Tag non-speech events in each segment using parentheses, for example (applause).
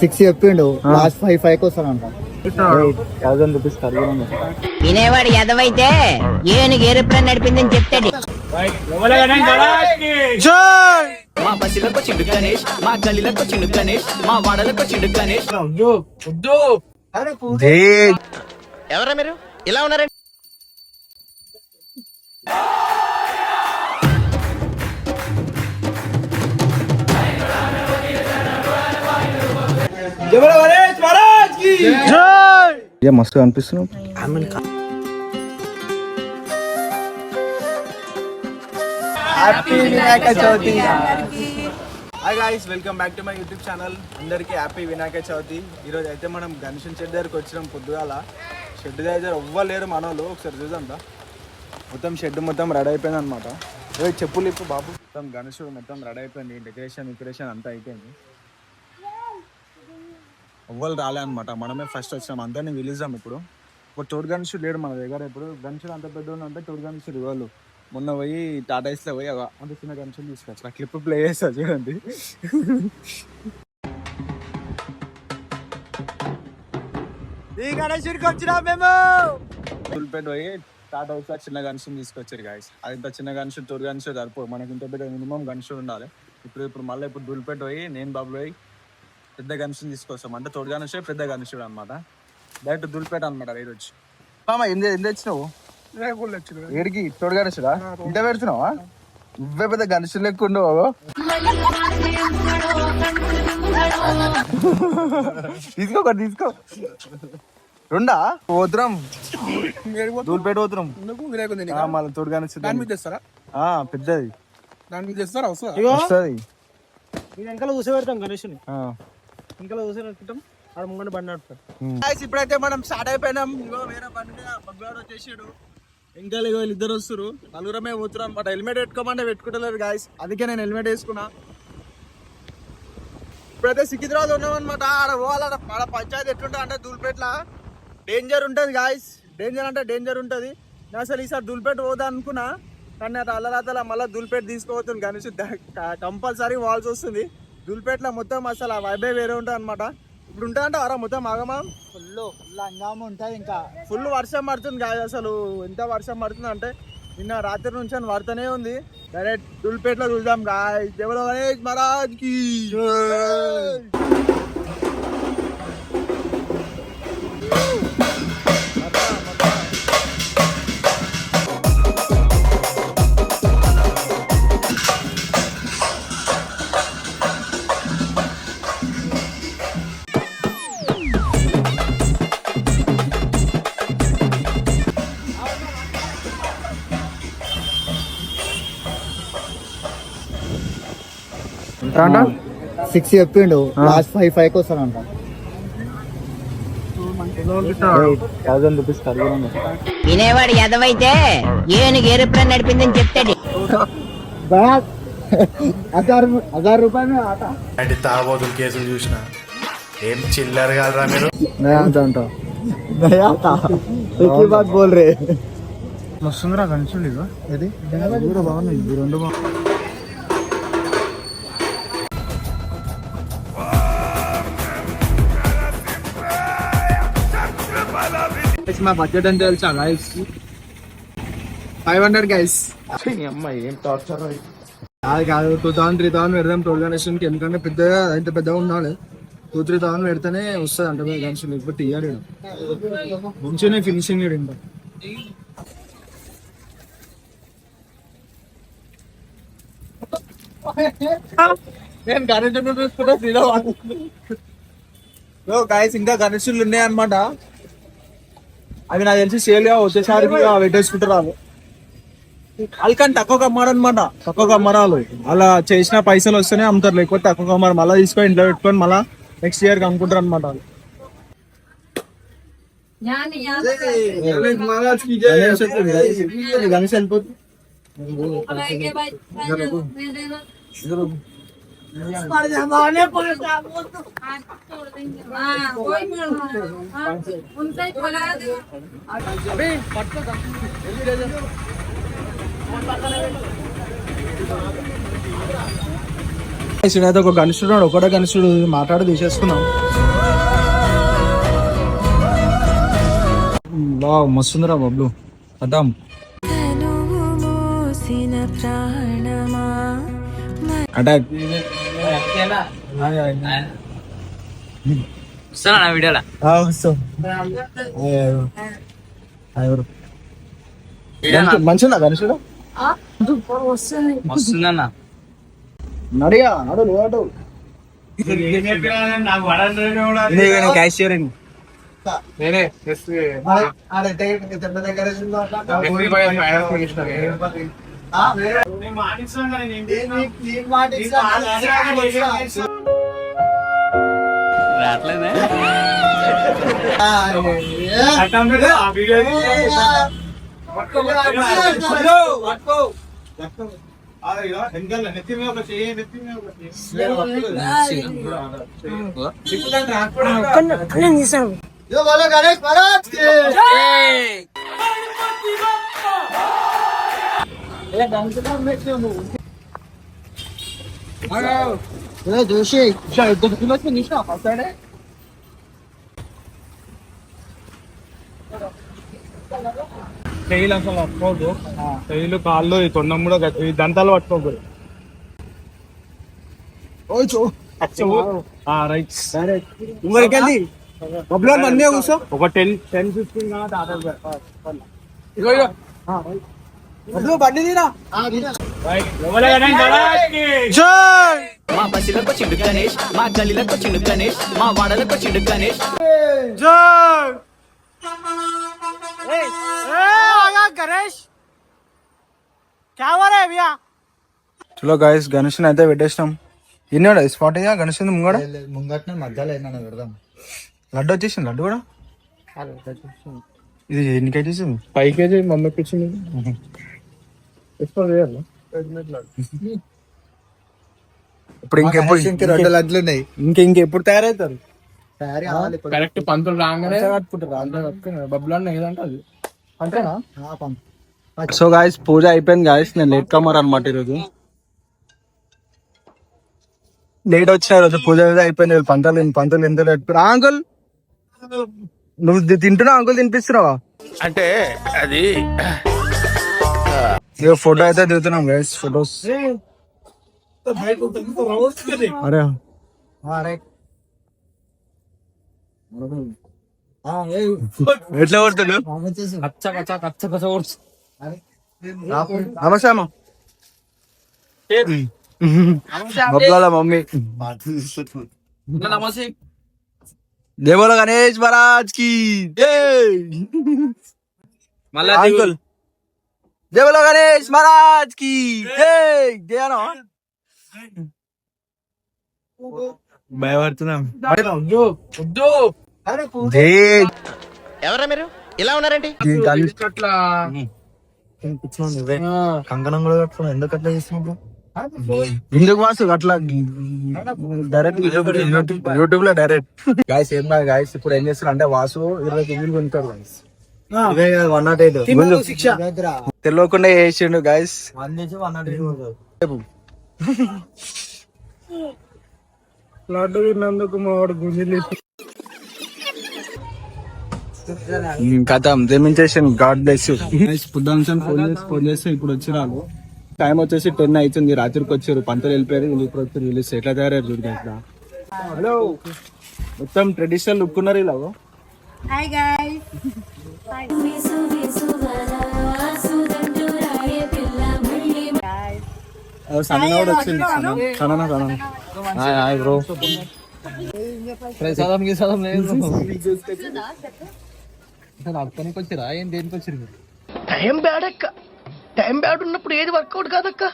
Six చెప్పిండు. Last five ఫైవ్కి వస్తానంట thousand rupees వినేవాడు ఎదవైతే ఏనుగు ఏరుప్లేన్ నడిపిందని చెప్తాడు. మా బస్సులకు చిండు గణేష్ మా గల్లీలకు చిండు గణేష్ మా వాడలకు చిండు గణేష్. ఎవరా మీరు? ఇలా ఉన్నారండి. ఏ మస్తు అనిపిస్తున్నావు? Happy Vinayaka Chavithi hi guys welcome back to my YouTube channel అందరికీ హ్యాపీ వినాయక చవితి ఈరోజు అయితే మనం గణేషన్ షెడ్ దగ్గరికి వచ్చినాం పొద్దుగాల. షెడ్ దగ్గర ఎవ్వలేరు మనోళ్ళు. ఒకసారి చూద్దాం రా. మొత్తం షెడ్ మొత్తం రెడీ అయిపోయింది అనమాట చెప్పులు ఇప్పు బాబు. మొత్తం గణేశుడు మొత్తం రెడీ అయిపోయింది. డెకరేషన్ డెకరేషన్ అంతా అయిపోయింది. ఎవ్వరు రాలే అనమాట మనమే ఫస్ట్ వచ్చినాం. అందరినీ పిలుద్దాం ఇప్పుడు. ఇప్పుడు తోడు గణేశుడు లేడు మన దగ్గర ఇప్పుడు. గణేశుడు అంత పెద్ద అంటే తోడు గణేశుడు వాళ్ళు మొన్న పోయి టాటా పోయి అంత చిన్న గనిషులు తీసుకొచ్చారు ఆ క్లిప్ ప్లే చేస్తా చూడండి. ఈ గణేశుడికి వచ్చినా మేము. పోయి టాటా హౌస్లో చిన్న గణేశుని తీసుకొచ్చారు గాయస్ అది ఇంత చిన్న గణేశుడు తోడు గణేశుడు సరిపో మనకి ఇంత పెద్ద మినిమం గణేశుడు ఉండాలి. ఇప్పుడు ఇప్పుడు మళ్ళీ ఇప్పుడు దుల్పేట పోయి నేను బాబు పోయి పెద్ద గణేశుని తీసుకొస్తాం అంటే తోడు గణేశుడు పెద్ద గణేశుడు అనమాట డైరెక్ట్ దుల్పేట అనమాట రైడ్ వచ్చి మామ ఎందు ఎందు తెచ్చినావు? ఏడికి? తోడు గణేశుడా ఇంత పెడుతున్నావా? నువ్వే పెద్ద గణేశుడు లెక్క ఉండవు తీసుకో ఒకటి తీసుకో. రెండా? పోతున్నాం. దూల్పేట పోతున్నాం. ఆ, మళ్ళీ తోడు గణేశుడు దాని మీద తెస్తారా? పెద్దది. దాని మీద తెస్తారా? వస్తుందా? వస్తుంది. వెనకాల కూర్చోబెడతాం గణేష్ని. వెనకాల కూర్చోబెడతాం ఆడ ముంగండి బండి నడుపుతాం ఇప్పుడైతే మనం స్టార్ట్ అయిపోయినాం. ఇగో వేరే బండి బగ్గాడు వచ్చేసాడు. ఇంకా ఇగో వీళ్ళు ఇద్దరు వస్తారు నలుగురమే పోతున్నారు అనమాట హెల్మెట్ పెట్టుకోమంటే పెట్టుకుంటలేరు గాయస్ అందుకే నేను హెల్మెట్ వేసుకున్నా. ఇప్పుడైతే సికింద్రాబాద్ ఉన్నాం అనమాట ఆడ పోవాలి? ఆడ పంచాయతీ ఎట్లుంటుంది అంటే దూల్పేట్ల డేంజర్ ఉంటుంది గాయస్ డేంజర్ అంటే డేంజర్ ఉంటుంది. నేను అసలు ఈసారి దూల్పేట పోదా అనుకున్నా. కానీ అట్లా అల్లరాతల మళ్ళీ దూల్పేట తీసుకోవద్దు గణేష్. కంపల్సరీ వాల్సి వస్తుంది. దూల్పేటలో మొత్తం అసలు ఆ వైబే వేరే ఉంటుంది అనమాట ఇప్పుడు ఉంటా అంటే అరా మొత్తం ఆగమా? ఫుల్ ఫుల్ హంగామా ఉంటుంది ఇంకా. ఫుల్ వర్షం పడుతుంది కాదు అసలు. ఎంత వర్షం పడుతుంది అంటే నిన్న రాత్రి నుంచి అని పడుతూనే ఉంది. డైరెక్ట్ దుల్పేటలో చూద్దాం గాయ్ దేవుడు గణేష్ సిక్స్ చెప్పిండు. లాస్ట్ ఫైవ్ ఫైవ్ కోసం అంట వినేవాడు ఎదవైతే ఏనుగు ఏరుప్రాన్ని నడిపిందని చెప్తాడు. హజారు రూపాయలు అంటే తాబోతుల కేసులు చూసిన? ఏం చిల్లర కాదురా మీరు? అంత అంటావు బోల్ రే. మస్తుందిరా కన్సూల్ ఇది ఇది బాగున్నాయి రెండు బాగున్నాయి. మా బడ్జెట్ ఎంత తెలుసా గైస్ ఫైవ్ హండ్రెడ్ గైస్ అది కాదు టూ థౌసండ్ త్రీ థౌసండ్ పెడదాం. టోల్ గణేషన్కి ఎందుకంటే పెద్దగా ఇంత పెద్దగా ఉండాలి. టూ త్రీ థౌసండ్ పెడితేనే వస్తుంది అంటే గణేషన్ లేకపోతే ఇయ్యాడు మంచిగానే ఫినిషింగ్ ఇంకా నేను గణేశుడు చూసుకుంటే శ్రీరామ్ గాయస్ ఇంకా గణేశులు ఉన్నాయి అనమాట అవి నాకు తెలిసి సేల్గా వచ్చేసరికి పెట్టేసుకుంటారు వాళ్ళు. వాళ్ళకని తక్కువ అనమాట తక్కువ అమ్మరాలు అలా చేసిన పైసలు వస్తేనే అమ్ముతారు. లేకపోతే తక్కువ అమ్మారు మళ్ళీ తీసుకొని ఇంట్లో పెట్టుకొని మళ్ళీ నెక్స్ట్ ఇయర్ అమ్ముకుంటారు అనమాట వాళ్ళు. గణేష్ వెళ్ళిపోతుంది అయితే ఒక గనుషుడు ఒకటే గనుషుడు మాట్లాడి తీసేసుకున్నాం. వావ్ మస్తుందిరా బబ్లు. అదాం అటాక్. వస్తున్నా వీడియోలో మంచిగా గనుషుడు వస్తుందన్న నడిగా నడు నువ్వు అటు నేనే రావట్లేదే కైలు అసలు పట్టుకోదు కైలు కాళ్ళు ఈ తొండం కూడా ఈ దంతాలు పట్టుకోకూడదు రైట్ ఒక టెన్ టెన్ ఫిఫ్టీన్ కాబట్టి బండి తీరా. మా బస్సులకు చిండు గణేష్ మా గల్లీలకు చిండు గణేష్ మా వాడలకు చిండు గణేష్. చలో గాయస్ గణేష్! అయితే పెట్టేసినాం. ఇన్నాడు? స్పాట్ అయ్యా గణేష్ ముంగడ? ముంగట్నే మధ్యలో పెడదాం. లడ్డు వచ్చేసింది లడ్డు కూడా? ఇది ఎన్ని కేజీస్? ఫైవ్ కేజీ (laughs) మమ్మీకి ఇచ్చింది ఇప్పుడు ఇంకెప్పుడు ఇంకా రెండు లడ్లు ఉన్నాయి ఇంక ఇంకెప్పుడు తయారవుతారు కరెక్ట్ పంతులు రాగానే కట్టుకుంటారు బబ్బులు అన్న ఏదంటే అది అంతేనా ఆ, పంపు. సో గాయస్ పూజ అయిపోయింది గాయస్ నేను లేట్ కమర్ అనమాట ఈరోజు లేట్ వచ్చిన రోజు పూజ అయిపోయింది పంతలు పంతలు ఎంత లేట్ అంకుల్ నువ్వు తింటున్నావు అంకుల్ తినిపిస్తున్నావా అంటే అది ఇక ఫోటో అయితే దిగుతున్నాం గైస్ ఫొటోస్ అరే ఆ, రైట్. ఆ, ఏయ్. ఎట్లా కొడుతుండు ఆ, వచ్చేసి. కచ్చ కచ్చ కచ్చ కచ్చ ఓడ్స్ నమస్తే అమ్మ బొబ్బల మమ్మీ నమస్తే దేవోల గణేష్ మహారాజ్కి మళ్ళా దేవోల గణేష్ మహారాజ్కి జయను భయపడుతున్నాం జై ఎవరా మీరు? ఇలా ఉన్నారేంటి? అట్లా కంకణం కూడా కట్టుకున్నావు. ఎందుకు అట్లా చేస్తున్నావు ఎందుకు వాసు అట్లా? డైరెక్ట్ యూట్యూబ్లో డైరెక్ట్. (laughs) గాయస్ ఏం గాయస్ ఇప్పుడు ఏం చేస్తారు అంటే వాసు ఇరవై కేజీలు కొంటారు గాయస్ వన్ నాట్ ఎయిట్. శిక్ష. తెలియకుండా వేసిండు గాయస్ వన్ నుంచి వన్ నాట్ ఎయిట్ లడ్డు తిన్నందుకు మా వాడు గుంజి కథం జమించేసాను గాడ్ బ్లెస్ పొద్దున్న ఫోన్ చేసి ఫోన్ చేస్తే ఇప్పుడు వచ్చినాను టైం వచ్చేసి టెన్ అవుతుంది రాత్రికి వచ్చారు. పంతలు వెళ్ళిపోయారు. వీళ్ళు ఇప్పుడు వచ్చారు. వీళ్ళు ఎట్లా తయారయ్యారు చూడండి అట్లా హలో మొత్తం ట్రెడిషనల్ లుక్ ఉన్నారు ఇలా. హాయ్ సన్న కూడా వచ్చింది సన్న. సన్న హాయ్ బ్రో. ప్రసాదం గీసాదం లేదు (laughs) అక్కడికి వచ్చిరా? ఏం దేనికి వచ్చిరు టైం బ్యాడ్ అక్క. టైం బ్యాడ్ ఉన్నప్పుడు ఏది వర్కౌట్ కాదక్క?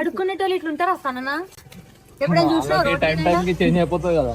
అడుక్కునేటోళ్ళు ఇట్లుంటారా సననా? ఎప్పుడైనా చూసినావు టైం టైం కి చేంజ్ అయిపోతుంది కదా.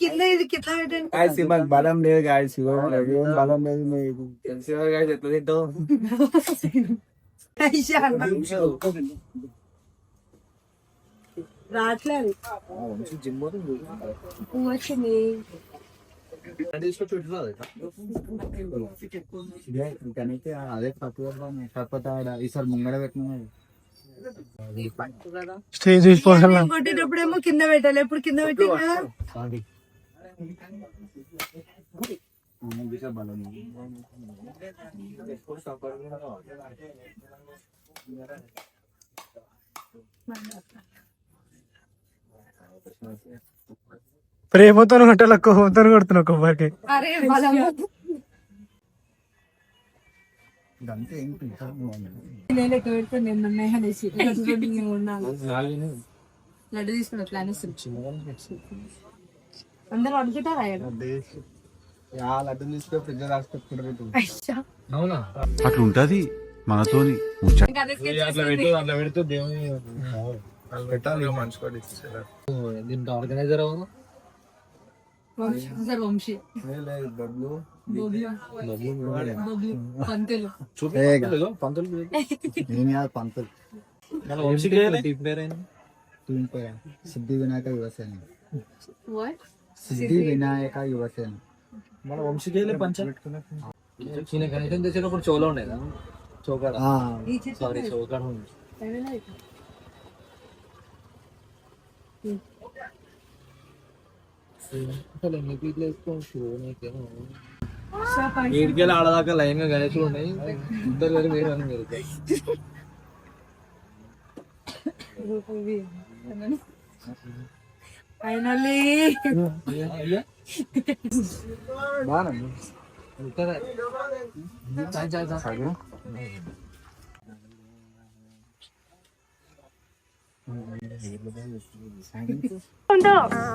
కింద ఇది కింద పెట్టండి మాకు బలం లేదు గాయస్ ఏం బలం లేదు మీకు తెలిసి గాయస్ ఎట్లా వచ్చింది ఇకనైతే అదే తక్కువ ఈసారి ముంగడ పెట్టిన స్టేజ్ కొట్టేటప్పుడేమో కింద పెట్టాలి. ఎప్పుడు కింద పెట్టి ప్రేమతో కొట్టాలి? కోపంతో కొడుతున్నావు కొబ్బరికి ఇదంతా ఏం నేను నేను అనేసి లడ్డు నేను ఉన్నాను. లడ్డు తీసుకున్న ప్లాన్ అందరూ అడుగుతారా లడ్డు తీసుకొని ఫ్రిడ్జ్ రాసి పెట్టుకుంటారు అయ్యా. అట్లా ఉంటది మనతోని. అట్లా పెట్టు అట్లా పెడితే దేవుని పెట్టాలి మంచి కూడా ఇచ్చేసారు. దీంట్లో ఆర్గనైజర్ ఎవరు? వంశీ. సార్ వంశీ డబ్బులు బొబ్బులు పంతులు నేను కాదు పంతులు టీం పేరు సిద్ధి వినాయక యువసేన వాట్ సిద్ధి వినాయక యువసేన ఆ, ఈ సారీ ఈడికెళ్ళి ఆడదాకా లైన్గా గణేశులు ఉన్నాయి ఇద్దరు గారు వేరు అని మీరు ఫైనల్లీ బాగా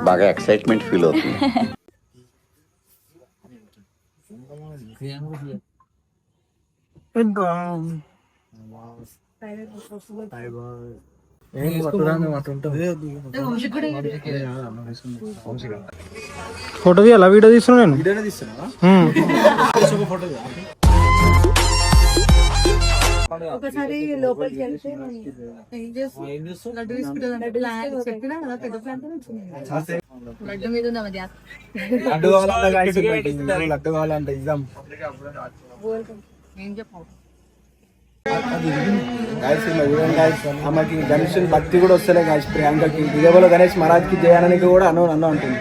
బాగా ఎక్సైట్మెంట్ ఫీల్ అవుతుంది వంశీ కూడా ఫోటో తీయాలా వీడియో తీస్తున్నా నేను హ్మ్. ఒకసారి లోపలికి వెళ్తే ఏం చేస్తాం? లడ్డు తీసుకుంటుంది ప్లాన్ చెప్పినా కదా పెద్ద ప్లాన్ లడ్డు మీద లడ్డు కావాలంటే. లడ్డు కావాలంటే ఇద్దాం ఏం చెప్పావు ఆమెకి గణేష్ భక్తి కూడా వస్తలే గాయస్ ప్రియాంకకి. ఇదేవలో గణేష్ మహారాజ్కి జయానికి కూడా అను అన్న ఉంటుంది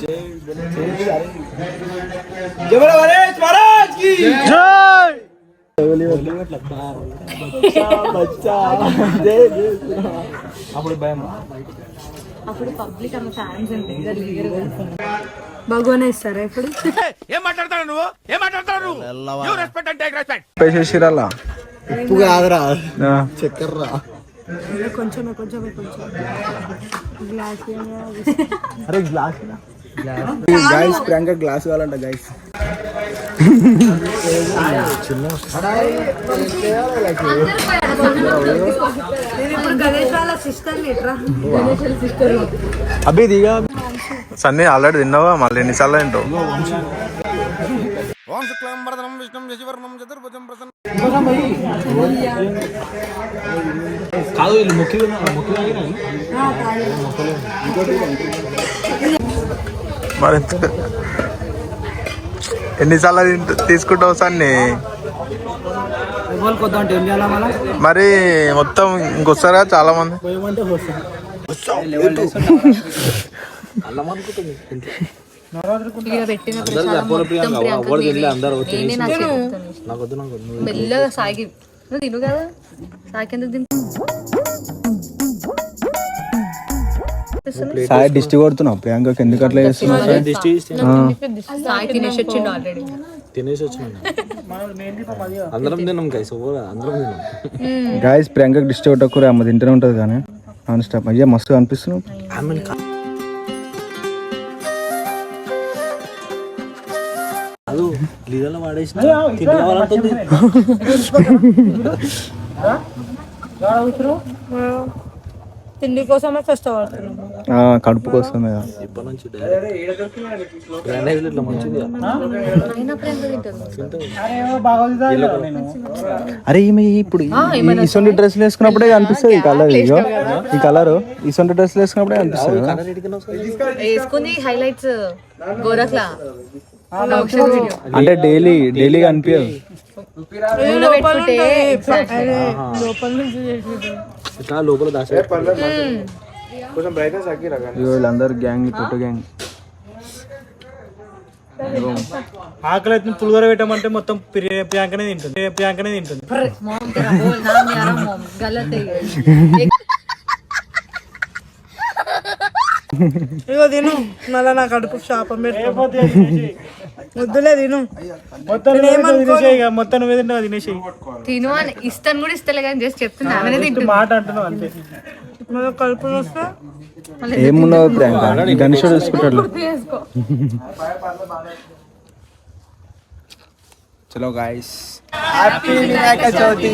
జై బోలో గణేష్ మహారాజ్కి జై! బచ్చా జై జై అప్పుడు భయం అప్పుడు పబ్లిక్ అమ్మ ఫ్యాన్స్ భగవాన్ ఇస్తారా ఇప్పుడు ఏం మాట్లాడతాడు నువ్వు ఏం మాట్లాడతాడు నువ్వు రెస్పెక్ట్ అంటే రెస్పెక్ట్ పేసేసిరల్లా ఉప్పు కాదురా. చక్కెర రా కొంచెం కొంచెం కొంచెం గ్లాస్ అరే గ్లాస్ గైస్ ప్రియాంక గ్లాస్ కావాలంట గైస్ నేను ఇప్పుడు గణేష్ వాళ్ళ సిస్టర్ లేట్రా గణేష్ వాళ్ళ సిస్టర్ అభి దిగా. సన్నీ ఆల్రెడీ తిన్నావా? మళ్ళీ ఎన్నిసార్లు తింటావు? విష్ణుం శశివర్ణం చతుర్భుజం ప్రసన్న మరి ఎంత- ఎన్నిసార్లు తింట- తీసుకుంటావు సన్ని? మరి మొత్తం ఇంకొస్తారా చాలా మంది (laughs) మెల్లగా సాగి నువ్వు తిను కదా? సాయి దిష్టి కొడుతున్నావు. ప్రియాంకకి ఎందుకు అట్లా చేస్తున్నావు? సాయి తినేసి వచ్చిండు ఆల్రెడీ గాయస్ ప్రియాంకకి దిష్టి కొట్టకూర అమ్మ తింటూనే ఉంటుంది కానీ. నాన్ స్టాప్ అయ్యా మస్తు అనిపిస్తున్నావు తిండి కోసమే కష్టపడుతున్నాం ఆ, కడుపు కోసం మీద అరే ఈమె ఇప్పుడు ఈ- ఇసొంటి డ్రెస్సులు వేసుకున్నప్పుడే కనిపిస్తుంది ఈ కలర్ ఇగో ఈ కలర్ ఇసొంటి డ్రెస్సులు వేసుకున్నప్పుడే కనిపిస్తుంది వేసుకుంది హైలైట్స్ గోరఖ్లా. అంటే డైలీ డైలీ కనిపించదు. కానీ ఇగో వీళ్ళందరూ గ్యాంగ్ తొట్టు గ్యాంగ్ ఆకలి అయితే పులిగోర పెట్టమంటే మొత్తం ప్రియ- ప్రియాంకనే తింటుంది. ప్రియాంకనే తింటుంది. (laughs) ఇగో తిను. మళ్ళా నా కడుపు శాపం ముద్దులే తిను. మొత్తం నువ్వే తింటావు తినేసి తిను అని ఇస్తాను కూడా ఇస్తలే కానీ జస్ట్ చెప్తున్నా ఆమెనే తింటుంది. మాట అంటున్నావు అంతే. కడుపు వస్తే? ఏమున్నావు చూసుకుంటాడు చేసుకో. చలో గాయస్ హ్యాపీ వినాయక చవితి